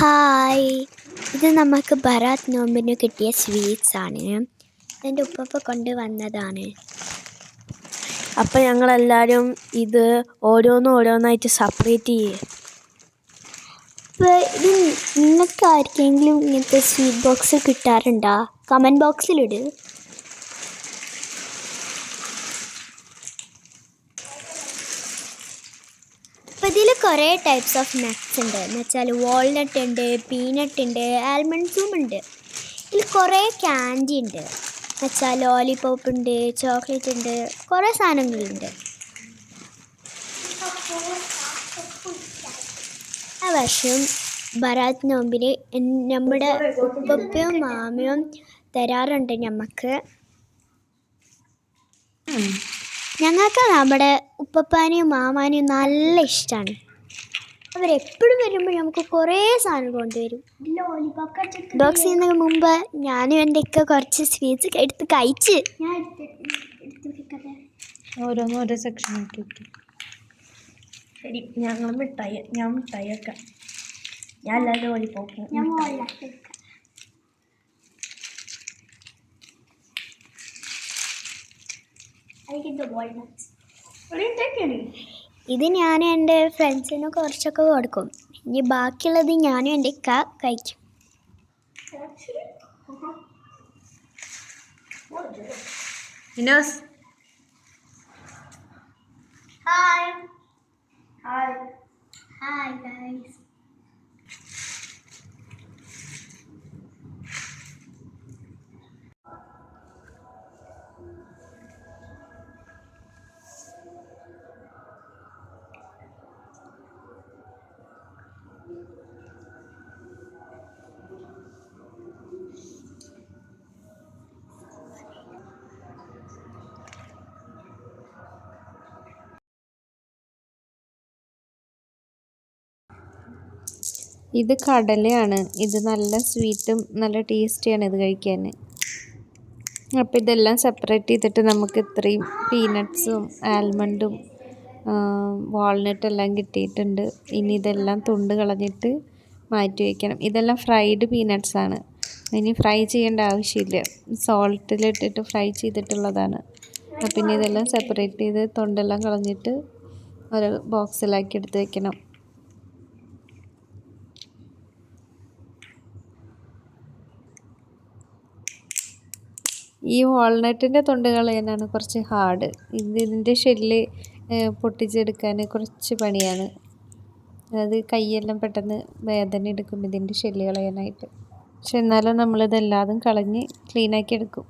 Hi. ഇത് നമുക്ക് ബറാത്ത് നോമ്പിന് കിട്ടിയ സ്വീറ്റ്സ് ആണ്. എന്റെ ഉപ്പപ്പ കൊണ്ടുവന്നതാണ്. അപ്പം ഞങ്ങളെല്ലാവരും ഇത് ഓരോന്ന് ഓരോന്നായിട്ട് സെപ്പറേറ്റ് ചെയ്യേ. അപ്പോൾ ഇത് നിങ്ങൾക്ക് ആർക്കെങ്കിലും ഇങ്ങനത്തെ സ്വീറ്റ് ബോക്സ് കിട്ടാറുണ്ടോ? കമന്റ് ബോക്സിലിട് ഇതിൽ കുറേ ടൈപ്സ് ഓഫ് നട്ട്സ് ഉണ്ട്. എന്ന് വെച്ചാൽ വാൾനട്ട് ഉണ്ട് പീനട്ട് ഉണ്ട് ആൽമണ്ട്സും ഉണ്ട്. ഇതിൽ കുറേ ക്യാൻഡി ഉണ്ട്. എന്ന് വെച്ചാൽ ലോലിപോപ്പ് ഉണ്ട് ചോക്ലേറ്റ് ഉണ്ട് കുറേ സാധനങ്ങളുണ്ട്. ആ വർഷം ബറാത്ത് നോമ്പിന് നമ്മുടെ ഉപ്പപ്പയും മാമയും തരാറുണ്ട് ഞമ്മക്ക്. ഞങ്ങൾക്ക് നമ്മുടെ ഉപ്പപ്പാനെയും മാമാനെയും നല്ല ഇഷ്ടമാണ് അവരെപ്പോഴും വരുമ്പോൾ നമുക്ക് കുറേ സാധനം കൊണ്ടുവരും. ബോക്സ് ചെയ്യുന്നതിന് മുമ്പ് ഞാനും എന്റെ ഒക്കെ കുറച്ച് സ്വീറ്റ്സ് ഒക്കെ എടുത്ത് കഴിച്ച്. ഓരോന്ന് ഓരോ സെക്ഷൻ ആക്കി ശരി ഞങ്ങൾ മിഠായി ഞാൻ മിഠായി ഒക്കെ ഞാൻ എല്ലാവരും ഓടിപ്പോക്കും ഇത് ഞാൻ എന്റെ ഫ്രണ്ട്സിന് കുറച്ചൊക്കെ കൊടുക്കും. ഇനി ബാക്കിയുള്ളത് ഞാനും എന്റെ ഇക്ക കഴിക്കും. ഹായ് ഹായ് ഹായ് ഗൈസ് ഇത് കടലയാണ്. ഇത് നല്ല സ്വീറ്റും നല്ല ടേസ്റ്റിയാണ് ഇത് കഴിക്കാൻ. അപ്പോൾ ഇതെല്ലാം സെപ്പറേറ്റ് ചെയ്തിട്ട് നമുക്ക് ഇത്രയും പീനട്ട്സും ആൽമണ്ടും വാൾനട്ട് എല്ലാം കിട്ടിയിട്ടുണ്ട്. ഇനി ഇതെല്ലാം തുണ്ട് കളഞ്ഞിട്ട് മാറ്റി വയ്ക്കണം ഇതെല്ലാം ഫ്രൈഡ് പീനട്ട്സ് ആണ്. ഇനി ഫ്രൈ ചെയ്യേണ്ട ആവശ്യമില്ല. സോൾട്ടിലിട്ടിട്ട് ഫ്രൈ ചെയ്തിട്ടുള്ളതാണ്. അപ്പം ഇനി ഇതെല്ലാം സെപ്പറേറ്റ് ചെയ്ത് തൊണ്ടെല്ലാം കളഞ്ഞിട്ട് ഒരു ബോക്സിലാക്കി എടുത്ത് വെക്കണം. ഈ വാൾനട്ടിന്റെ തൊണ്ട് കളയാനാണ് കുറച്ച് ഹാർഡ് ഇത് ഇതിന്റെ ഷെല്ല് പൊട്ടിച്ചെടുക്കാൻ കുറച്ച് പണിയാണ്. അതായത് കൈയെല്ലാം പെട്ടെന്ന് വേദന എടുക്കും ഇതിന്റെ ഷെല്ല് കളയാനായിട്ട്. പക്ഷെ എന്നാലും നമ്മളിതെല്ലാതും കളഞ്ഞ് ക്ലീനാക്കി എടുക്കും.